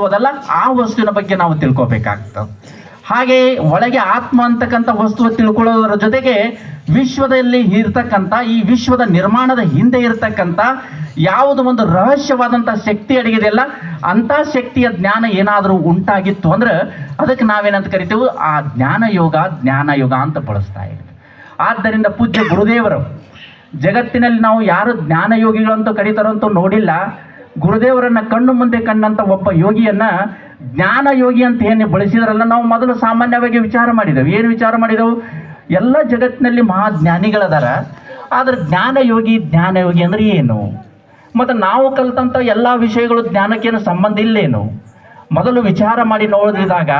ವಸ್ತು ಅದಲ್ಲ ಆ ವಸ್ತುವಿನ ಬಗ್ಗೆ ನಾವು ತಿಳ್ಕೊಬೇಕಾಗ್ತದೆ. ಹಾಗೆ ಒಳಗೆ ಆತ್ಮ ಅಂತಕ್ಕಂಥ ವಸ್ತು ತಿಳ್ಕೊಳ್ಳೋದರ ಜೊತೆಗೆ ವಿಶ್ವದಲ್ಲಿ ಇರ್ತಕ್ಕಂಥ, ಈ ವಿಶ್ವದ ನಿರ್ಮಾಣದ ಹಿಂದೆ ಇರತಕ್ಕಂಥ ಯಾವುದು ಒಂದು ರಹಸ್ಯವಾದಂಥ ಶಕ್ತಿ ಅಡಗಿದೆಯಲ್ಲ, ಅಂಥ ಶಕ್ತಿಯ ಜ್ಞಾನ ಏನಾದರೂ ಉಂಟಾಗಿತ್ತು ಅಂದ್ರೆ ಅದಕ್ಕೆ ನಾವೇನಂತ ಕರಿತೇವೆ? ಆ ಜ್ಞಾನ ಯೋಗ ಜ್ಞಾನ ಯೋಗ ಅಂತ ಬಳಸ್ತಾ ಇದ್ದೀವಿ ಆದ್ದರಿಂದ ಪೂಜ್ಯ ಗುರುದೇವರು, ಜಗತ್ತಿನಲ್ಲಿ ನಾವು ಯಾರು ಜ್ಞಾನ ಯೋಗಿಗಳಂತೂ ಅಂತ ನೋಡಿಲ್ಲ ಗುರುದೇವರನ್ನ ಕಣ್ಣು ಮುಂದೆ ಕಂಡಂತ ಒಬ್ಬ ಯೋಗಿಯನ್ನ ಜ್ಞಾನ ಯೋಗಿ ಅಂತ ಏನು ಬಳಸಿದ್ರಲ್ಲ, ನಾವು ಮೊದಲು ಸಾಮಾನ್ಯವಾಗಿ ವಿಚಾರ ಮಾಡಿದೆವು. ಏನು ವಿಚಾರ ಮಾಡಿದೆವು? ಎಲ್ಲ ಜಗತ್ತಿನಲ್ಲಿ ಮಹಾಜ್ಞಾನಿಗಳದಾರ. ಆದ್ರೆ ಜ್ಞಾನ ಯೋಗಿ ಜ್ಞಾನ ಯೋಗಿ ಅಂದ್ರೆ ಏನು? ಮತ್ತು ನಾವು ಕಲಿತಂಥ ಎಲ್ಲ ವಿಷಯಗಳು ಜ್ಞಾನಕ್ಕೇನು ಸಂಬಂಧ ಇಲ್ಲೇನು? ಮೊದಲು ವಿಚಾರ ಮಾಡಿ ನೋಡಿದಾಗ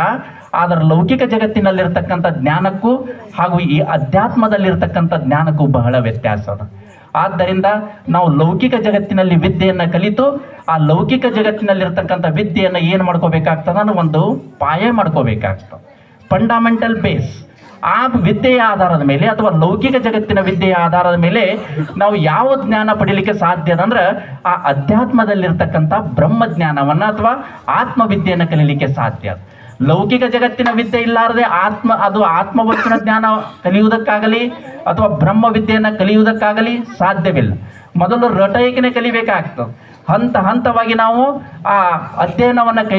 ಅದರ ಲೌಕಿಕ ಜಗತ್ತಿನಲ್ಲಿರ್ತಕ್ಕಂಥ ಜ್ಞಾನಕ್ಕೂ ಹಾಗೂ ಈ ಅಧ್ಯಾತ್ಮದಲ್ಲಿರ್ತಕ್ಕಂಥ ಜ್ಞಾನಕ್ಕೂ ಬಹಳ ವ್ಯತ್ಯಾಸ ಅದ. ಆದ್ದರಿಂದ ನಾವು ಲೌಕಿಕ ಜಗತ್ತಿನಲ್ಲಿ ವಿದ್ಯೆಯನ್ನು ಕಲಿತು ಆ ಲೌಕಿಕ ಜಗತ್ತಿನಲ್ಲಿರ್ತಕ್ಕಂಥ ವಿದ್ಯೆಯನ್ನು ಏನು ಮಾಡ್ಕೋಬೇಕಾಗ್ತದ ಅನ್ನೋ ಒಂದು ಪಾಯ ಮಾಡ್ಕೋಬೇಕಾಗ್ತದೆ. ಫಂಡಮೆಂಟಲ್ ಬೇಸ್ ಆ ವಿದ್ಯೆಯ ಆಧಾರದ ಮೇಲೆ ಅಥವಾ ಲೌಕಿಕ ಜಗತ್ತಿನ ವಿದ್ಯೆಯ ಆಧಾರದ ಮೇಲೆ ನಾವು ಯಾವ ಜ್ಞಾನ ಪಡೀಲಿಕ್ಕೆ ಸಾಧ್ಯ ಅಂದ್ರೆ ಆ ಅಧ್ಯಾತ್ಮದಲ್ಲಿರ್ತಕ್ಕಂಥ ಬ್ರಹ್ಮ ಜ್ಞಾನವನ್ನು ಅಥವಾ ಆತ್ಮವಿದ್ಯೆಯನ್ನು ಕಲೀಲಿಕ್ಕೆ ಸಾಧ್ಯ ಲೌಕಿಕ ಜಗತ್ತಿನ ವಿದ್ಯೆ ಇಲ್ಲಾರದೆ ಆತ್ಮ, ಅದು ಆತ್ಮವಚನ ಜ್ಞಾನ ಕಲಿಯುವುದಕ್ಕಾಗಲಿ ಅಥವಾ ಬ್ರಹ್ಮ ವಿದ್ಯೆಯನ್ನು ಕಲಿಯುವುದಕ್ಕಾಗಲಿ ಸಾಧ್ಯವಿಲ್ಲ. ಮೊದಲು ರಟಯಿಕನೆ ಕಲಿಬೇಕಾಗ್ತದೆ. ಹಂತ ಹಂತವಾಗಿ ನಾವು ಆ ಅಧ್ಯಯನವನ್ನು ಕೈ